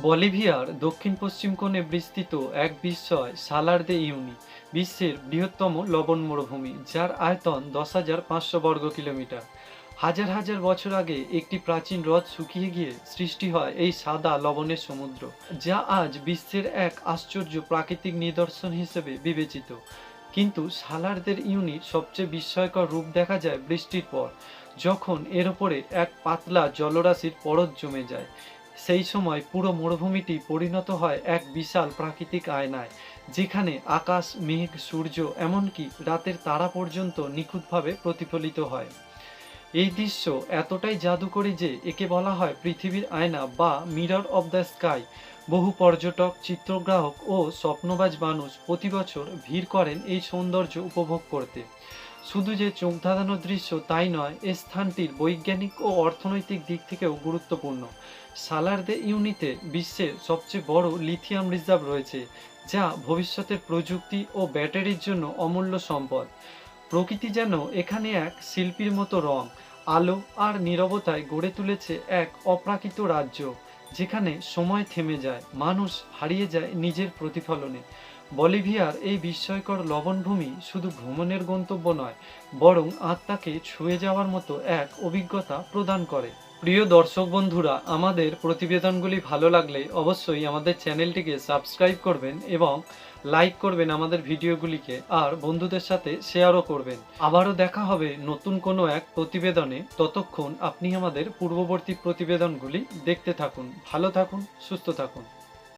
বলিভিয়ার দক্ষিণ পশ্চিম কোণে বিস্তৃত এক বিস্ময়, সালার দে ইউনি, বিশ্বের বৃহত্তম লবণ মরুভূমি, যার আয়তন দশ হাজার পাঁচশো বর্গ কিলোমিটার। হাজার হাজার বছর আগে একটি প্রাচীন হ্রদ শুকিয়ে গিয়ে সৃষ্টি হয় এই সাদা লবণের সমুদ্র, যা আজ বিশ্বের এক আশ্চর্য প্রাকৃতিক নিদর্শন হিসেবে বিবেচিত। কিন্তু সালারদের ইউনিট সবচেয়ে বিস্ময়কর রূপ দেখা যায় বৃষ্টির পর, যখন এর ওপরে এক পাতলা জলরাশির পরত জমে যায়। সেই সময় পুরো মরুভূমিটি পরিণত হয় এক বিশাল প্রাকৃতিক আয়নায়, যেখানে আকাশ, মেঘ, সূর্য এমনকি রাতের তারা পর্যন্ত নিখুঁতভাবে প্রতিফলিত হয়। এই দৃশ্য এতটাই জাদুকরী যে একে বলা হয় পৃথিবীর আয়না বা মিরর অব দ্য স্কাই। বহু পর্যটক, চিত্রগ্রাহক ও স্বপ্নবাজ মানুষ প্রতি বছর ভিড় করেন এই সৌন্দর্য উপভোগ করতে। শুধু যে চোখ ধাঁধানো দৃশ্য তাই নয়, এ স্থানটির বৈজ্ঞানিক ও অর্থনৈতিক দিক থেকেও গুরুত্বপূর্ণ। সালার দে ইউনিতে বিশ্বের সবচেয়ে বড় লিথিয়াম রিজার্ভ রয়েছে, যা ভবিষ্যতের প্রযুক্তি ও ব্যাটারির জন্য অমূল্য সম্পদ। প্রকৃতি যেন এখানে এক শিল্পীর মতো রং, আলো আর নীরবতায় গড়ে তুলেছে এক অপ্রাকৃত রাজ্য, যেখানে সময় থেমে যায়, মানুষ হারিয়ে যায় নিজের প্রতিফলনে। বলিভিয়ার এই বিস্ময়কর লবণভূমি শুধু ভ্রমণের গন্তব্য নয়, বরং আত্মাকে ছুঁয়ে যাওয়ার মতো এক অভিজ্ঞতা প্রদান করে। প্রিয় দর্শক বন্ধুরা, আমাদের প্রতিবেদনগুলি ভালো লাগলে অবশ্যই আমাদের চ্যানেলটিকে সাবস্ক্রাইব করবেন এবং লাইক করবেন আমাদের ভিডিওগুলিকে আর বন্ধুদের সাথে শেয়ারও করবেন। আবারও দেখা হবে নতুন কোনো এক প্রতিবেদনে। ততক্ষণ আপনি আমাদের পূর্ববর্তী প্রতিবেদনগুলি দেখতে থাকুন। ভালো থাকুন, সুস্থ থাকুন।